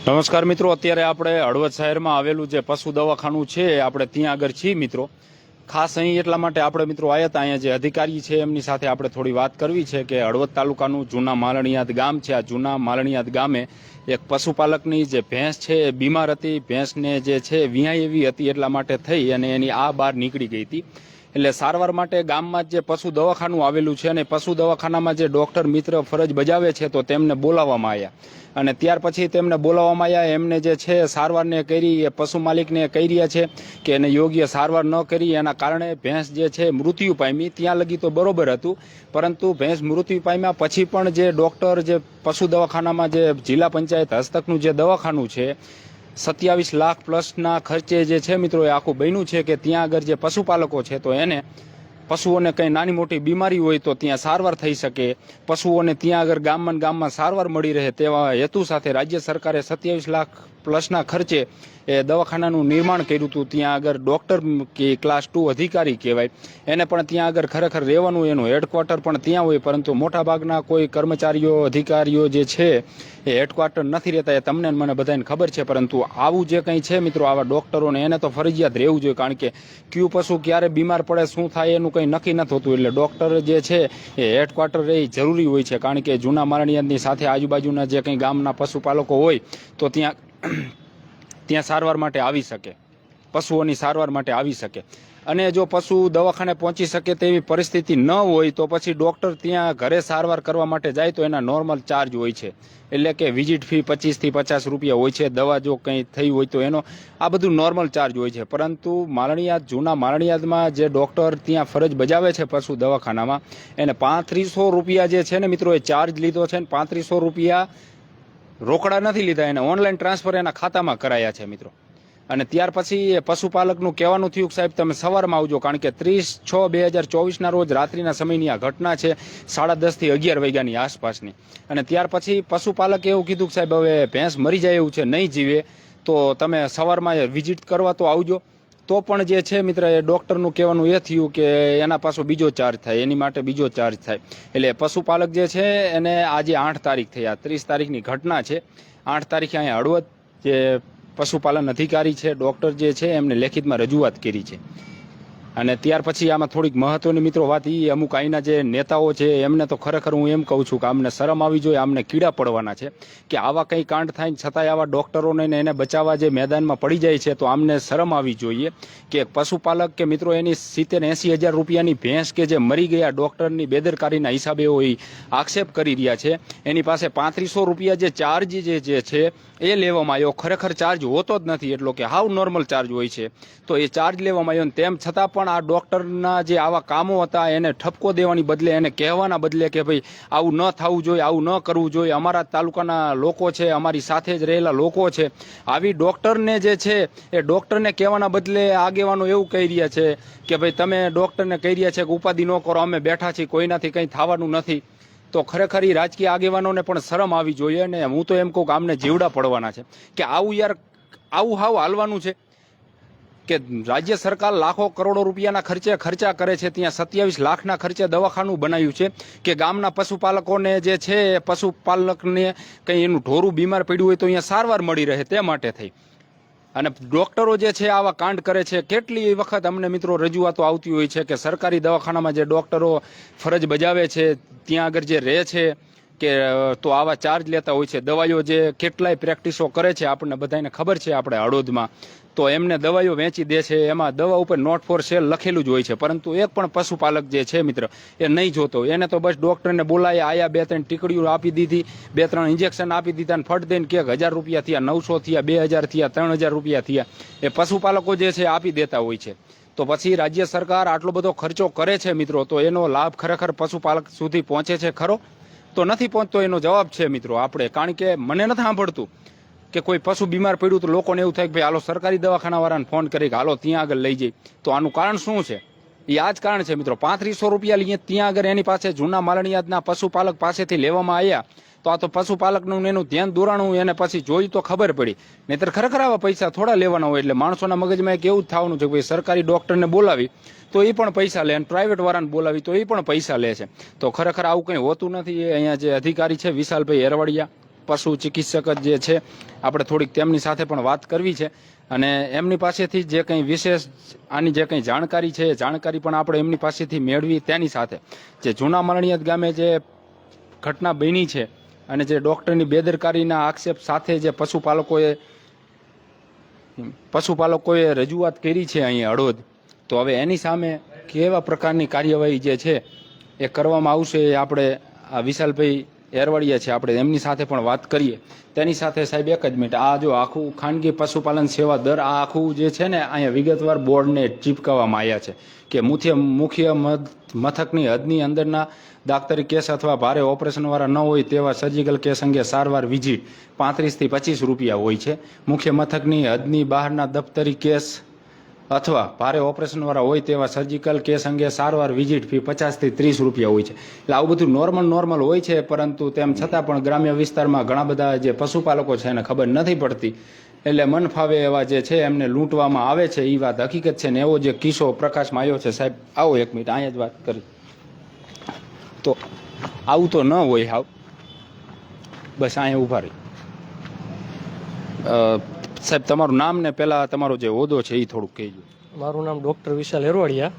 નમસ્કાર મિત્રો, અત્યારે આપણે હળવદ શહેરમાં આવેલું જે પશુ દવાખાનું છે આપણે ત્યાં આગળ છીએ મિત્રો. ખાસ અહીં એટલા માટે આપણે મિત્રો આવ્યા હતા, અહીંયા જે અધિકારી છે, એમની સાથે આપણે થોડી વાત કરવી છે કે હળવદ તાલુકાનું જૂના માલણીયાદ ગામ છે. આ જૂના માલણીયાદ ગામે એક પશુપાલકની જે ભેંસ છે, એ બીમાર હતી. ભેંસને જે છે, વ્યાય એવી હતી એટલા માટે થઈ અને એની આ બહાર નીકળી ગઈ હતી. એટલે સારવાર માટે ગામમાં જ પશુ દવાખાનું આવેલું છે અને પશુ દવાખાનામાં જે ડૉક્ટર મિત્ર ફરજ બજાવે છે તો તેમને બોલાવવામાં આવ્યા. અને ત્યાર પછી તેમને બોલાવવામાં આવ્યા, એમને જે છે સારવારને કરી, એ પશુ માલિકને કહી રહ્યા છે કે એને યોગ્ય સારવાર ન કરી, એના કારણે ભેંસ જે છે મૃત્યુ પામી. ત્યાં લગી તો બરોબર હતું, પરંતુ ભેંસ મૃત્યુ પામ્યા પછી પણ જે ડૉક્ટર, જે પશુ દવાખાનામાં જે જિલ્લા પંચાયત હસ્તકનું જે દવાખાનું છે સત્યાવીસ લાખ પ્લસના ખર્ચે જે છે મિત્રો એ આખું બન્યું છે કે ત્યાં આગળ જે પશુપાલકો છે તો એને પશુઓને કંઈ નાની મોટી બીમારી હોય તો ત્યાં સારવાર થઈ શકે. પશુઓને ત્યાં આગળ ગામમાં ગામમાં સારવાર મળી રહે તેવા હેતુ સાથે રાજ્ય સરકારે સત્યાવીસ લાખ પ્લસના ખર્ચે એ દવાખાનાનું નિર્માણ કર્યું હતું. ત્યાં આગળ ડૉક્ટર કે ક્લાસ ટુ અધિકારી કહેવાય. એને પણ ત્યાં આગળ ખરેખર રહેવાનું એનું હેડક્વાર્ટર પણ ત્યાં હોય, પરંતુ મોટાભાગના કોઈ કર્મચારીઓ, અધિકારીઓ જે છે એ હેડક્વાર્ટર નથી રહેતા. એ તમને મને બધાને ખબર છે, પરંતુ આવું જે કંઈ છે મિત્રો, આવા ડૉક્ટરોને એને તો ફરજિયાત રહેવું જોઈએ, કારણ કે ક્યુ પશુ ક્યારે બીમાર પડે, શું થાય, એનું કંઈ નક્કી નથી હોતું. એટલે ડૉક્ટર જે છે એ હેડક્વાર્ટર એ જરૂરી હોય છે. કારણ કે જૂના મારણિયાની સાથે આજુબાજુના જે કંઈ ગામના પશુપાલકો હોય, તો ત્યાં ત્યાં સારવાર માટે આવી શકે. પશુઓની સારવાર માટે આવી શકે. અને જો પશુ દવાખાને પહોંચી શકે તેવી પરિસ્થિતિ ન હોય તો પછી ડૉક્ટર ત્યાં ઘરે સારવાર કરવા માટે જાય તો એના નોર્મલ ચાર્જ હોય છે. એટલે કે વિઝિટ ફી પચીસથી પચાસ રૂપિયા હોય છે, દવા જો કંઈ થઈ હોય તો એનો આ બધું નોર્મલ ચાર્જ હોય છે. પરંતુ માલણીયાદ, જૂના માલણીયાદમાં જે ડૉક્ટર ત્યાં ફરજ બજાવે છે પશુ દવાખાનામાં, એને પાંત્રીસો રૂપિયા જે છે ને મિત્રો એ ચાર્જ લીધો છે ને પાંત્રીસો રૂપિયા રોકડા નથી લીધા, એને ઓનલાઈન ટ્રાન્સફર એના ખાતામાં કરાયા છે મિત્રો. અને ત્યાર પછી પશુપાલકનું કહેવાનું થયું સાહેબ, તમે સવારમાં આવજો, કારણ કે ત્રીસ છ બે હજાર ચોવીસના રોજ રાત્રિના સમયની આ ઘટના છે, સાડા દસથી અગિયાર વાગ્યાની આસપાસની. અને ત્યાર પછી પશુપાલકે એવું કીધું કે સાહેબ, હવે ભેંસ મરી જાય એવું છે, નહીં જીવે, તો તમે સવારમાં વિઝિટ કરવા તો આવજો. તો પણ જે છે મિત્ર, એ ડૉક્ટરનું કહેવાનું એ થયું કે એના પાછો બીજો ચાર્જ થાય, એની માટે બીજો ચાર્જ થાય. એટલે પશુપાલક જે છે, એને આજે આઠ તારીખ થઈ, આ ત્રીસ તારીખની ઘટના છે. આઠ તારીખે અહીંયા હળવદ જે પશુપાલન અધિકારી છે ડૉક્ટર જે છે એમને લેખિતમાં રજૂઆત કરી છે. અને ત્યાર પછી આમાં થોડીક મહત્વની મિત્રો વાત એ અમુક અહીંના જે નેતાઓ છે, એમને તો ખરેખર હું એમ કહું છું કે આમને શરમ આવી જોઈએ, આમને કીડા પડવાના છે કે આવા કંઈ કાંડ થાય છતાંય આવા ડૉક્ટરોને એને બચાવવા જે મેદાનમાં પડી જાય છે, તો આમને શરમ આવી જોઈએ કે પશુપાલક કે મિત્રો એની સિત્તેર એંસી હજાર રૂપિયાની ભેંસ કે જે મરી ગયા ડૉક્ટરની બેદરકારીના હિસાબે હોય આક્ષેપ કરી રહ્યા છે. એની પાસે પાંત્રીસો રૂપિયા જે ચાર્જ જે છે, એ લેવામાં આવ્યો. ખરેખર ચાર્જ હોતો જ નથી એટલો કે હાવ નોર્મલ ચાર્જ હોય છે. તો એ ચાર્જ લેવામાં આવ્યો તેમ છતાં પણ આ ડૉક્ટરના જે આવા કામો હતા, એને ઠપકો દેવાની બદલે, એને કહેવાના બદલે કે ભાઈ, આવું ન થવું જોઈએ, આવું ન કરવું જોઈએ. અમારા તાલુકાના લોકો છે, અમારી સાથે જ રહેલા લોકો છે. આવી ડૉક્ટરને જે છે, એ ડૉક્ટરને કહેવાના બદલે આગેવાનો એવું કહી રહ્યા છે કે ભાઈ, તમે ડૉક્ટરને કહી રહ્યા છે કે ઉપાધિ ન કરો, અમે બેઠા છીએ, કોઈનાથી કંઈ થવાનું નથી. તો ખરેખર એ રાજકીય આગેવાનોને પણ શરમ આવી જોઈએ અને હું તો એમ કહું કે આમને જીવડા પડવાના છે. કે આવું યાર, આવું હાવ હાલવાનું છે. કે રાજ્ય સરકાર લાખો કરોડો રૂપિયાના ખર્ચે ખર્ચા કરે છે. ત્યાં સત્યાવીસ લાખના ખર્ચે દવાખાનું બનાવ્યું છે કે ગામના પશુપાલકોને જે છે પશુપાલકને કંઈ એનું ઢોરું બીમાર પડ્યું હોય તો અહીંયા સારવાર મળી રહે તે માટે થઈ. અને ડોક્ટરો જે છે આવા કાંડ કરે છે. કેટલી વખત અમને મિત્રો રજૂઆતો આવતી હોય છે કે સરકારી દવાખાનામાં જે ડોક્ટરો ફરજ બજાવે છે, ત્યાં આગળ જે રહે છે કે તો આવા ચાર્જ લેતા હોય છે. દવાઈઓ જે કેટલાય પ્રેક્ટિસો કરે છે, આપણને બધાને ખબર છે આપણે હળોદમાં. તો એમને દવાઈઓ વેચી દે છે. એમાં દવા ઉપર નોટ ફોર સેલ લખેલું જ હોય છે. પરંતુ એક પણ પશુપાલક જે છે મિત્ર, એ નહીં જોતો. એને તો બસ ડૉક્ટરને બોલાય, આયા બે ત્રણ ટીકડીઓ આપી દીધી, બે ત્રણ ઇન્જેક્શન આપી દીધા અને ફટ દઈને કે હજાર રૂપિયા થયા, નવસો થયા, બે હજાર થયા, ત્રણ હજાર રૂપિયા થયા. એ પશુપાલકો જે છે આપી દેતા હોય છે. તો પછી રાજ્ય સરકાર આટલો બધો ખર્ચો કરે છે મિત્રો, તો એનો લાભ ખરેખર પશુપાલક સુધી પહોંચે છે ખરો? તો નથી પહોંચતો એનો જવાબ છે મિત્રો આપણે. કારણ કે મને નથી સાંભળતું કે કોઈ પશુ બીમાર પડ્યું તો લોકોને એવું થાય કે ભાઈ, હાલો, સરકારી દવાખાનાવાળાને ફોન કરી કે, હાલો, ત્યાં આગળ લઈ જઈ. તો આનું કારણ શું છે? એ આ જ કારણ છે મિત્રો. પાંત્રીસો રૂપિયા લઈએ ત્યાં આગળ એની પાસે જૂના માલણીયાદના પશુપાલક પાસેથી લેવામાં આવ્યા. તો આ તો પશુપાલકનું એનું ધ્યાન દોરાણું, એને પછી જોઈ તો ખબર પડી. નહીતર ખરેખર આવા પૈસા થોડા લેવાના હોય એટલે માણસોના મગજમાં એક એવું જ થવાનું છે કે ભાઈ સરકારી ડૉક્ટરને બોલાવી, તો એ પણ પૈસા લે અને પ્રાઇવેટ વાળાને બોલાવી, તો એ પણ પૈસા લે છે. તો ખરેખર આવું કંઈ હોતું નથી. અહીંયા જે અધિકારી છે, વિશાલભાઈ એરવાડિયા, પશુ ચિકિત્સક જ છે, આપણે થોડીક તેમની સાથે પણ વાત કરવી છે. અને એમની પાસેથી જે કંઈ વિશેષ, આની જે કંઈ જાણકારી છે જાણકારી પણ આપણે એમની પાસેથી મેળવી તેની સાથે. જે જૂના મરણિયત ગામે જે ઘટના બની છે અને જે ડૉક્ટરની બેદરકારીના આક્ષેપ સાથે જે પશુપાલકોએ પશુપાલકોએ રજૂઆત કરી છે અહીંયા હળવદ તો હવે એની સામે કેવા પ્રકારની કાર્યવાહી જે છે એ કરવામાં આવશે એ આપણે આ વિશાલભાઈ એરવાડિયા છે, આપણે એમની સાથે પણ વાત કરીએ. તેની સાથે સાહેબ એક જ મિનિટ, આ જો આખું ખાનગી પશુપાલન સેવા દર, આ આખું જે છે ને, અહીંયા વિગતવાર બોર્ડને ચીપકાવવામાં આવ્યા છે. કે મુખ્ય મુખ્ય મથકની હદની અંદરના દાખતરી કેસ અથવા ભારે ઓપરેશનવાળા ન હોય તેવા સર્જિકલ કેસ અંગે સારવાર વિઝિટ પાંત્રીસથી પચીસ રૂપિયા હોય છે. મુખ્ય મથકની હદની બહારના દફતરી કેસ અથવા ભારે ઓપરેશનવાળા હોય તેવા સર્જિકલ કેસ અંગે સારવાર વિઝિટ ફી પચાસથી ત્રીસ રૂપિયા હોય છે. એટલે આવું બધું નોર્મલ નોર્મલ હોય છે, પરંતુ તેમ છતાં પણ ગ્રામ્ય વિસ્તારમાં ઘણા બધા જે પશુપાલકો છે એને ખબર નથી પડતી. એટલે મન ફાવે એવા જે છે એમને લૂંટવામાં આવે છે એ વાત હકીકત છે ને એવો જે કિસ્સો પ્રકાશમાં આવ્યો છે સાહેબ આવો એક મિનિટ અહીંયા જ વાત કરી. તો આવું તો ન હોય હાવ. બસ અહીંયા ઊભા રહી. સાહેબ તમારું નામ ને પહેલાં તમારો જે હોદ્દો છે એ થોડુંક કહેજો. મારું નામ ડૉક્ટર વિશાલ હેરવાડિયા.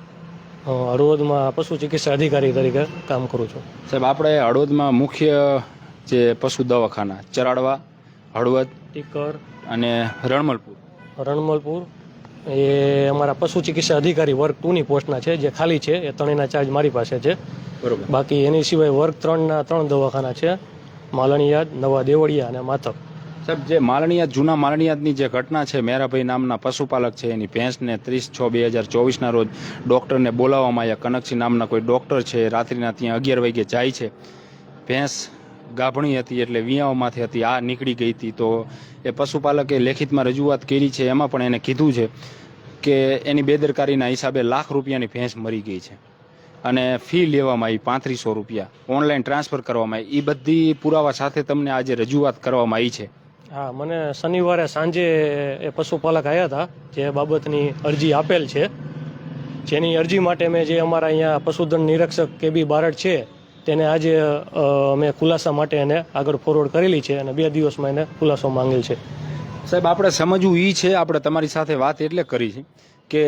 હળવદમાં પશુ ચિકિત્સા અધિકારી તરીકે કામ કરું છું. સાહેબ આપણે હળવદમાં મુખ્ય જે પશુ દવાખાના ચરાડવા હળવદ ટીકર અને રણમલપુર? રણમલપુર એ અમારા પશુ ચિકિત્સા અધિકારી વર્ગ ટુની પોસ્ટના છે જે ખાલી છે એ ત્રણેયના ચાર્જ મારી પાસે છે. બરોબર. બાકી એની સિવાય વર્ગ ત્રણના ત્રણ દવાખાના છે માલણીયાદ નવા દેવળિયા અને માથક. સાહેબ જે માલણીયાદ જૂના માલણીયાદની જે ઘટના છે મેરાભાઈ નામના પશુપાલક છે એની ભેંસને ત્રીસ છ બે હજાર ચોવીસના રોજ ડૉક્ટરને બોલાવવામાં આવ્યા. કનકસિંહ નામના કોઈ ડૉક્ટર છે રાત્રિના ત્યાં અગિયાર વાગે જાય છે. ભેંસ ગાભણી હતી એટલે વિયાઓમાંથી હતી, આ નીકળી ગઈ હતી. તો એ પશુપાલકે લેખિતમાં રજૂઆત કરી છે, એમાં પણ એને કીધું છે કે એની બેદરકારીના હિસાબે લાખ રૂપિયાની ભેંસ મરી ગઈ છે અને ફી લેવામાં આવી પાંત્રીસો રૂપિયા. ઓનલાઈન ટ્રાન્સફર કરવામાં આવી. એ બધી પુરાવા સાથે તમને આજે રજૂઆત કરવામાં આવી છે. હા, મને શનિવારે સાંજે એ પશુપાલક આવ્યા હતા, જે બાબતની અરજી આપેલ છે. જેની અરજી માટે મેં જે અમારા અહીંયા પશુધન નિરીક્ષક કે બી બારડ છે તેને આજે અમે ખુલાસા માટે એને આગળ ફોરવર્ડ કરેલી છે અને બે દિવસમાં એને ખુલાસો માંગેલ છે. સાહેબ, આપણે સમજવું એ છે, આપણે તમારી સાથે વાત એટલે કરી છે કે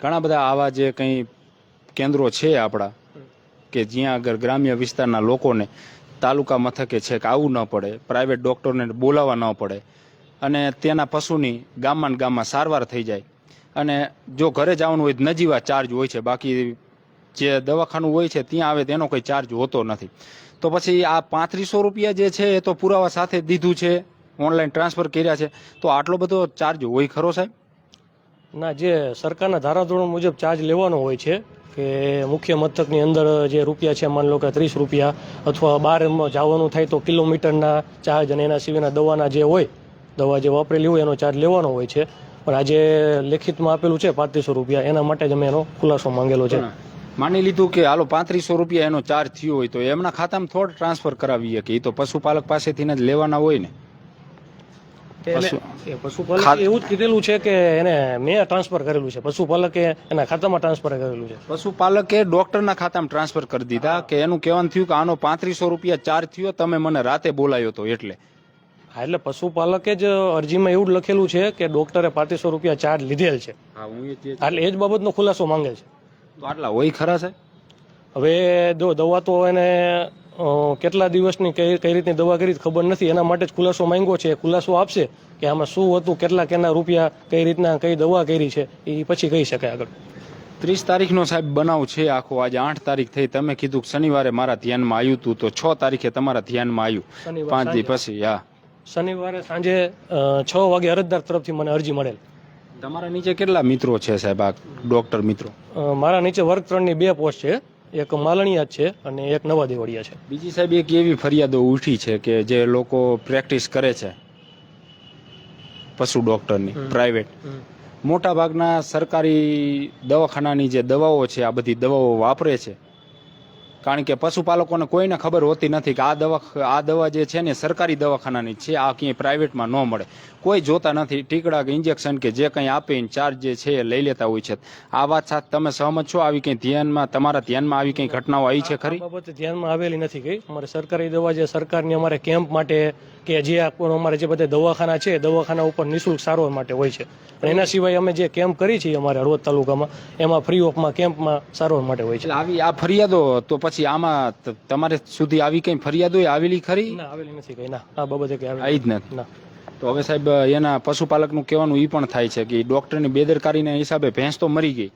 ઘણા બધા આવા જે કંઈ કેન્દ્રો છે આપણા, કે જ્યાં આગળ ગ્રામ્ય વિસ્તારના લોકોને તાલુકા મથકે છે કે આવવું ન પડે પ્રાઇવેટ ડૉક્ટરને બોલાવવા ન પડે, અને તેના પશુની ગામમાં ગામમાં સારવાર થઈ જાય, અને જો ઘરે જવાનું હોય નજીવા ચાર્જ હોય છે, બાકી જે દવાખાનું હોય છે ત્યાં આવે તેનો કોઈ ચાર્જ હોતો નથી. તો પછી આ પાંત્રીસો રૂપિયા જે છે એ તો પુરાવા સાથે દીધું છે ઓનલાઈન ટ્રાન્સફર કર્યા છે. તો આટલો બધો ચાર્જ હોય ખરો સાહેબ? ના જે સરકારના ધારાધોરણ મુજબ ચાર્જ લેવાનો હોય છે કે મુખ્ય મથકની અંદર જે રૂપિયા છે માની લો કે ત્રીસ રૂપિયા અથવા બહાર જવાનું થાય તો કિલોમીટરના ચાર્જ અને એના સિવાયના દવાના જે હોય દવા જે વાપરેલી હોય એનો ચાર્જ લેવાનો હોય છે. પણ આજે લેખિતમાં આપેલું છે પાંત્રીસો રૂપિયા એના માટે જ અમે એનો ખુલાસો માંગેલો છે. માની લીધું કે હાલો પાંત્રીસો રૂપિયા એનો ચાર્જ થયો હોય તો એમના ખાતામાં થોડ ટ્રાન્સફર કરાવીએ કે એ તો પશુપાલક પાસેથી જ લેવાના હોય ને. એટલે પશુપાલકે એવું જ કીધેલું છે કે એને મેં ટ્રાન્સફર કરેલું છે. પશુપાલકે એના ખાતામાં ટ્રાન્સફર કરેલું છે. પશુપાલકે ડોક્ટરના ખાતામાં ટ્રાન્સફર કરી દીધા કે એનું કહેવાનું થયું કે આનો પાંત્રીસો રૂપિયા ચાર્જ થયો તમે મને રાતે બોલાયો તો એટલે. હા એટલે પશુપાલકે જ અરજીમાં એવું લખેલું છે કે ડોક્ટરે પાંત્રીસો રૂપિયા ચાર્જ લીધેલ છે. એટલે એ જ બાબતનો ખુલાસો માંગે છે. તો આટલા હોય ખરા છે હવે જો દવા તો એને કેટલા દિવસની કઈ કઈ રીતની દવા કરી ખબર નથી. એના માટે જ ખુલાસો માંગ્યો છે. ખુલાસો આપશે કે આમાં શું હતું કેટલા કેના રૂપિયા કઈ રીતના કઈ દવા કરી છે એ પછી કહી શકાય આગળ. ત્રીસ તારીખનો સાહેબ બનાવ છે આખો. આજે આઠ તારીખ થઈ. તમે કીધું કે શનિવારે મારા ધ્યાનમાં આવ્યું હતું. તો છ તારીખે તમારા ધ્યાનમાં આવ્યું. પાંચ દિવસ પછી હા. શનિવારે સાંજે છ વાગે અરજદાર તરફથી મને અરજી મળેલ. તમારા નીચે કેટલા મિત્રો છે સાહેબ? આ ડોક્ટર મિત્રો. મારા નીચે વર્ગ ત્રણની બે પોસ્ટ છે. એક માલણીયા છે અને એક નવા દેવળિયા છે. બીજી સાહેબ એક એવી ફરિયાદો ઉઠી છે કે જે લોકો પ્રેક્ટિસ કરે છે પશુ ડોક્ટરની પ્રાઇવેટ. મોટા ભાગના સરકારી દવાખાનાની જે દવાઓ છે આ બધી દવાઓ વાપરે છે. કારણ કે પશુપાલકોને કોઈને ખબર હોતી નથી કે આ દવા આ દવા જે છે ને સરકારી દવાખાનાની છે આ ક્યાંય પ્રાઇવેટમાં ન મળે. કોઈ જોતા નથી ટીકડા કે ઇન્જેક્શન કે જે કંઈ આપે ચાર્જ જે છે એ લઈ લેતા હોય છે. આ વાત સાથે તમે સહમત છો? આવી કંઈ ધ્યાનમાં તમારા ધ્યાનમાં આવી કંઈ ઘટનાઓ આવી છે ખરી? બાબતે ધ્યાનમાં આવેલી નથી કઈ. અમારે સરકારી દવા જે સરકારની અમારે કેમ્પ માટે કે જે અમારે જે બધા દવાખાના છે દવાખાના ઉપર નિઃશુલ્ક સારવાર માટે હોય છે. પણ એના સિવાય અમે જે કેમ્પ કરી છીએ અમારે હળવદ તાલુકામાં એમાં ફ્રી ઓફમાં કેમ્પમાં સારવાર માટે હોય છે. આવી આ ફરિયાદો તો પછી આમાં તમારે સુધી આવી કંઈ ફરિયાદો આવેલી ખરી? ના આવેલી નથી કઈ. ના આ બાબતે કે આવી જ નથી. ના. તો હવે સાહેબ એના પશુપાલકનું કહેવાનું એ પણ થાય છે કે ડોક્ટરની બેદરકારીના હિસાબે ભેંસ તો મરી ગઈ.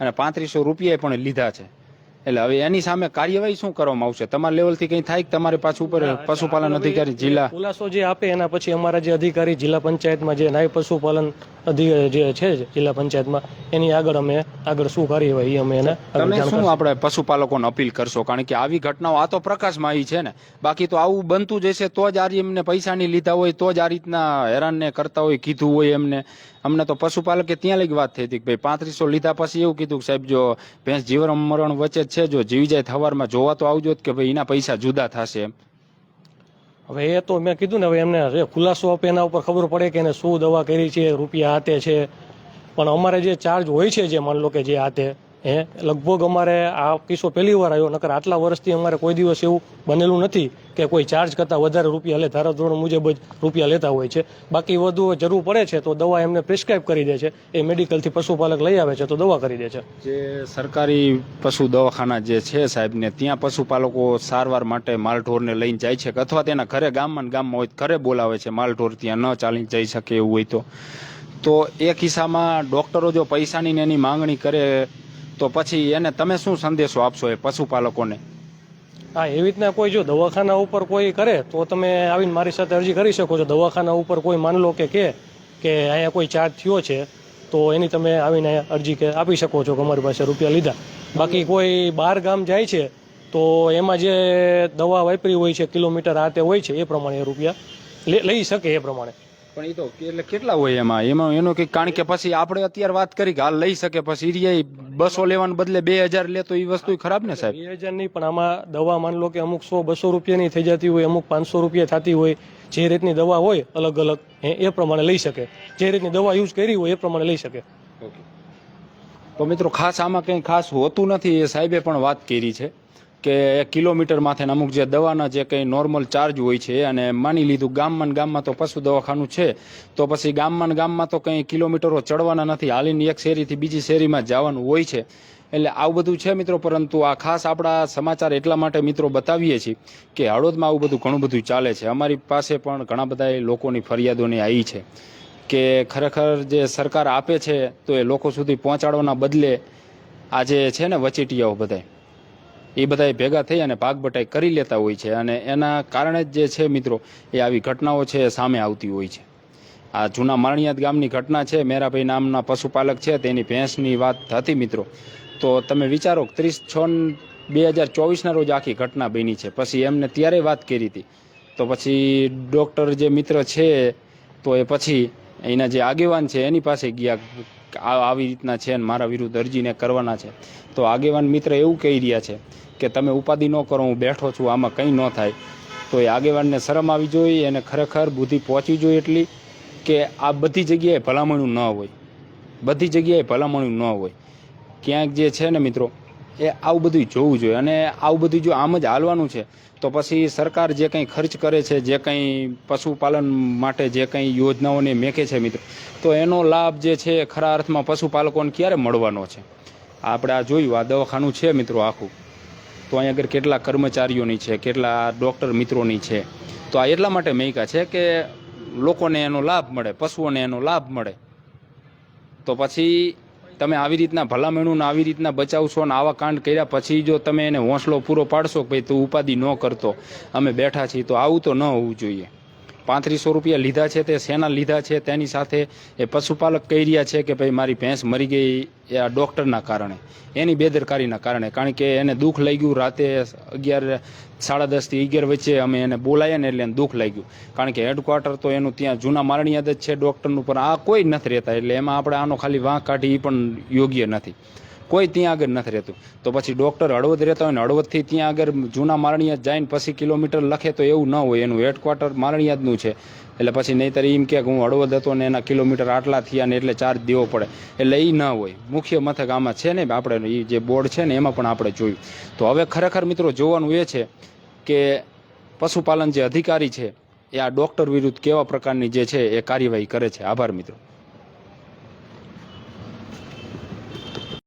અને પાંત્રીસો રૂપિયા પણ લીધા છે. એટલે હવે એની સામે કાર્યવાહી શું કરવામાં આવશે? તમારા લેવલથી કંઈ થાય કે તમારે પાછું ઉપર પશુપાલન અધિકારી જિલ્લા ખુલાસો જે આપે એના પછી અમારા જે અધિકારી જિલ્લા પંચાયતમાં જે નાય પશુપાલન અધિકારી જે છે જિલ્લા પંચાયતમાં એની આગળ અમે આગળ શું કાર્યવાહી અમે એને તમે શું. આપણે પશુપાલકોને અપીલ કરશો? કારણ કે આવી ઘટનાઓ આ તો પ્રકાશમાં આવી છે ને. બાકી તો આવું બનતું જ હશે તો જ આ એમને પૈસાની લીધા હોય તો જ આ રીતના હેરાનને કરતા હોય કીધું હોય એમને. અમને તો પશુપાલકે ત્યાં લઈ વાત થઈ હતી કે ભાઈ પાંત્રીસો લીધા પછી એવું કીધું કે સાહેબ, જો ભેંસ જીવન મરણ વચ્ચે છે, જો જીવી જાય થવારમાં જોવા તો આવજો કે ભાઈ એના પૈસા જુદા થશે હવે એ તો મેં કીધું ને, હવે એમને ખુલાસો આપે એના ઉપર ખબર પડે કે એને શું દવા કરી છે, રૂપિયા હાથે છે. પણ અમારે જે ચાર્જ હોય છે, જે માની લો કે જે હાથે હે? લગભગ અમારે આ કિસ્સો પહેલી વાર આવ્યો, નકર આટલા વર્ષથી અમારે કોઈ દિવસ એવું બનેલું નથી કે કોઈ ચાર્જ કરતાં વધારે રૂપિયા લે. ધારાધોરણ મુજબ જ રૂપિયા લેતા હોય છે. બાકી વધુ જરૂર પડે છે તો દવા એમને પ્રિસ્ક્રાઇબ કરી દે છે. એ મેડિકલથી પશુપાલક લઈ આવે છે તો દવા કરી દે છે. જે સરકારી પશુ દવાખાના જે છે સાહેબને ત્યાં પશુપાલકો સારવાર માટે માલઢોરને લઈને જાય છે અથવા તેના ઘરે ગામમાં ગામમાં હોય ઘરે બોલાવે છે માલઢોર ત્યાં ન ચાલીને જઈ શકે એવું હોય તો. તો એ કિસ્સામાં ડોક્ટરો જો પૈસાની એની માંગણી કરે તો પછી એને તમે શું સંદેશો આપશો એ પશુપાલકોને? હા, એવી રીતના કોઈ જો દવાખાના ઉપર કોઈ કરે, તો તમે આવીને મારી સાથે અરજી કરી શકો છો. દવાખાના ઉપર કોઈ માની લો કે કે અહીંયા કોઈ ચાર્જ થયો છે, તો એની તમે આવીને અરજી કે આપી શકો છો કે અમારી પાસે રૂપિયા લીધા. બાકી કોઈ બહાર ગામ જાય છે, તો એમાં જે દવા વાપરી હોય છે, કિલોમીટર આ તે હોય છે, એ પ્રમાણે રૂપિયા લઈ શકે એ પ્રમાણે. પણ એ તો એટલે કેટલા હોય એમાં? એમાં એનો કંઈક કારણ કે પછી આપણે અત્યારે વાત કરી કે હાલ લઈ શકે પછી એરિયા બસો લેવાને બદલે બે હજાર લે તો એ વસ્તુ ખરાબ ને સાહેબ? બે હજાર નહીં પણ આમાં દવા માન લો કે અમુક સો બસો રૂપિયાની થઈ જતી હોય અમુક પાંચસો રૂપિયા થતી હોય જે રીતની દવા હોય અલગ અલગ એ એ પ્રમાણે લઈ શકે. જે રીતની દવા યુઝ કરી હોય એ પ્રમાણે લઈ શકે. ઓકે. તો મિત્રો ખાસ આમાં કંઈ ખાસ હોતું નથી એ સાહેબે પણ વાત કરી છે. કે કિલોમીટર માથે અમુક જે દવાના જે કંઈ નોર્મલ ચાર્જ હોય છે અને માની લીધું ગામમાં ગામમાં તો પશુ દવાખાનું છે, તો પછી ગામમાં ગામમાં તો કંઈ કિલોમીટરો ચડવાના નથી. હાલીને એક શેરીથી બીજી શેરીમાં જવાનું હોય છે. એટલે આવું બધું છે મિત્રો, પરંતુ આ ખાસ આપણા સમાચાર એટલા માટે મિત્રો બતાવીએ છીએ કે હળોદમાં આવું બધું ઘણું બધું ચાલે છે. અમારી પાસે પણ ઘણા બધા લોકોની ફરિયાદોને આવી છે કે ખરેખર જે સરકાર આપે છે તો એ લોકો સુધી પહોંચાડવાના બદલે આજે છે ને વચેટિયાઓ બધાય. એ બધાય ભેગા થઈ અને ભાગ બટાઈ કરી લેતા હોય છે. અને એના કારણે જ જે છે મિત્રો, એ આવી ઘટનાઓ છે સામે આવતી હોય છે. આ જૂના મારણિયાદ ગામની ઘટના છે. મેરાભાઈ નામના પશુપાલક છે. તેની ભેંસની વાત હતી મિત્રો. તો તમે વિચારો, ત્રીસ છ બે હજાર ચોવીસના રોજ આખી ઘટના બની છે. પછી એમને ત્યારે વાત કરી હતી. તો પછી ડૉક્ટર જે મિત્ર છે, તો એ પછી એના જે આગેવાન છે, એની પાસે ગયા આવી રીતના છે અને મારા વિરુદ્ધ અરજીને કરવાના છે. તો આગેવાન મિત્ર એવું કહી રહ્યા છે કે તમે ઉપાધિ ન કરો, હું બેઠો છું, આમાં કંઈ ન થાય. તો એ આગેવાનને શરમ આવી જોઈએ અને ખરેખર બુદ્ધિ પહોંચવી જોઈએ એટલી કે આ બધી જગ્યાએ ભલામણું ન હોય. બધી જગ્યાએ ભલામણું ન હોય. ક્યાંક જે છે ને મિત્રો એ આવું બધું જોવું જોઈએ. અને આવું બધું જો આમ જ હાલવાનું છે, તો પછી સરકાર જે કંઈ ખર્ચ કરે છે, જે કંઈ પશુપાલન માટે જે કંઈ યોજનાઓને મેકે છે મિત્રો, તો એનો લાભ જે છે ખરા અર્થમાં પશુપાલકોને ક્યારે મળવાનો છે? આપણે આ જોયું, આ દવાખાનું છે મિત્રો આખું. તો અહીંયા આગળ કેટલા કર્મચારીઓની છે, કેટલા ડૉક્ટર મિત્રોની છે? તો આ એટલા માટે મૈકા છે કે લોકોને એનો લાભ મળે, પશુઓને એનો લાભ મળે. તો પછી તમે આવી રીતના ભલામણું ને આવી રીતના બચાવશો ને આવા કાંડ કર્યા પછી જો તમે એને હોંસલો પૂરો પાડશો કે ભાઈ તું ઉપાધિ ન કરતો, અમે બેઠા છીએ તો આવું તો ન હોવું જોઈએ. પાંત્રીસો રૂપિયા લીધા છે, તે શેના લીધા છે, તેની સાથે એ પશુપાલક કહી રહ્યા છે કે ભાઈ, મારી ભેંસ મરી ગઈ એ આ ડૉક્ટરના કારણે. એની બેદરકારીના કારણે. કારણ કે એને દુઃખ લાગ્યું, રાતે અગિયાર, સાડા દસથી અગિયાર વચ્ચે અમે એને બોલાયા ને એટલે એને દુઃખ લાગ્યું. કારણ કે હેડક્વાર્ટર તો એનું ત્યાં જૂના મારણિયાદ જ છે ડૉક્ટરનું, પણ આ કોઈ નથી રહેતા. એટલે એમાં આપણે આનો ખાલી વાંક કાઢી પણ યોગ્ય નથી. કોઈ ત્યાં આગળ નથી રહેતું. તો પછી ડૉક્ટર હળવદ રહેતા હોય ને હળવદથી ત્યાં આગળ જૂના મારણિયા જઈને પછી કિલોમીટર લખે તો એવું ન હોય. એનું હેડક્વાર્ટર મારણિયાદનું છે. એટલે પછી નહીંતર એમ કે હું હળવદ હતો ને એના કિલોમીટર આટલા થયા ને એટલે ચાર્જ દેવો પડે. એટલે એ ન હોય. મુખ્ય મથક આમાં છે ને આપણે એ જે બોર્ડ છે ને એમાં પણ આપણે જોયું. તો હવે ખરેખર મિત્રો જોવાનું એ છે કે પશુપાલન જે અધિકારી છે એ આ ડૉક્ટર વિરુદ્ધ કેવા પ્રકારની જે છે એ કાર્યવાહી કરે છે. આભાર મિત્રો.